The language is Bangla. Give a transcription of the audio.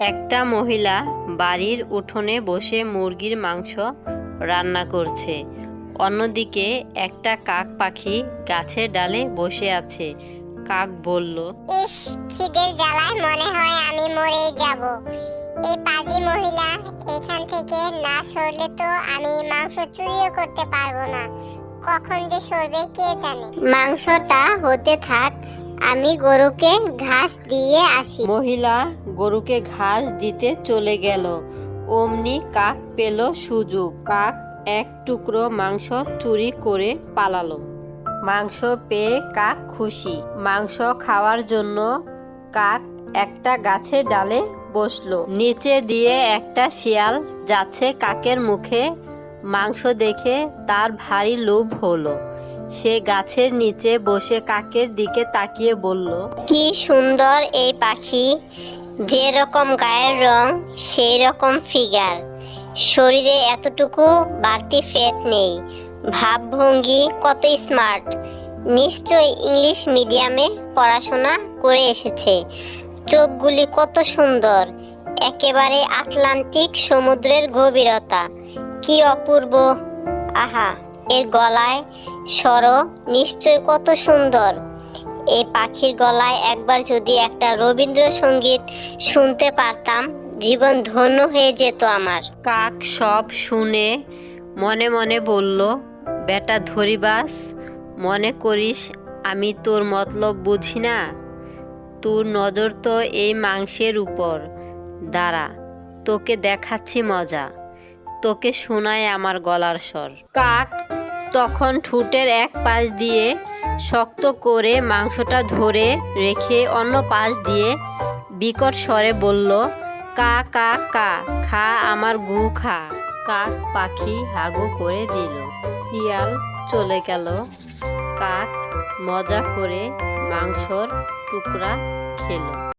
একটা মহিলা বাড়ির উঠোনে বসে মুরগির মাংস রান্না করছে। অন্যদিকে একটা কাক পাখি গাছের ডালে বসে আছে। কাক বলল ইস খিদের জ্বালায় মনে হয় আমি মরেই যাব। এই পাজি মহিলা এখান থেকে না সরলে তো আমি মাংস চুরিও করতে পারব না। কখন যে সরবে কে জানে? মাংসটা হতে থাক আমি গরুকে ঘাস দিয়ে আসি। মহিলা গরুকে ঘাস দিতে চলে গেল। অমনি কাক পেল সুযোগ। কাক এক টুকরো মাংস চুরি করে পালালো। মাংস পেয়ে কাক খুশি। মাংস খাওয়ার জন্য কাক একটা গাছের ডালে বসল। নিচে দিয়ে একটা শিয়াল যাচ্ছে কাকের মুখে। মাংস দেখে তার ভারী লোভ হলো। সে গাছের নিচে বসে কাকের দিকে তাকিয়ে বলল, কি সুন্দর এই পাখি। যে রকম গায়ের রং সেই রকম ফিগার। শরীরে এতটুকু বাড়তি ফ্যাট নেই। ভাবভঙ্গি কত স্মার্ট নিশ্চয় ইংলিশ মিডিয়ামে পড়াশোনা করে এসেছে। চোখগুলি কত সুন্দর। একেবারে আটলান্টিক সমুদ্রের গভীরতা। কি অপূর্ব। আহা এর গলায় স্বর নিশ্চয় কত সুন্দর। এই পাখির গলায় একবার যদি একটা রবীন্দ্রসঙ্গীত শুনতে পারতাম জীবন ধন্য হয়ে যেত আমার। কাক সব শুনে মনে মনে বলল বেটা ধরিবাস মনে করিস আমি তোর মতলব বুঝি না। তোর নজর তো এই মাংসের উপর। দাঁড়া তোকে দেখাচ্ছি মজা। তোকে শোনায় আমার গলার স্বর। কাক তখন ঠুটের এক পাশ দিয়ে শক্ত করে মাংসটা ধরে রেখে অন্য পাশ দিয়ে বিকট স্বরে বলল, কা কা কা, খা, আমার গু খা। কাক পাখি হাগু করে দিল। শিয়াল চলে গেল। কাক মজা করে মাংসর টুকরা খেলো।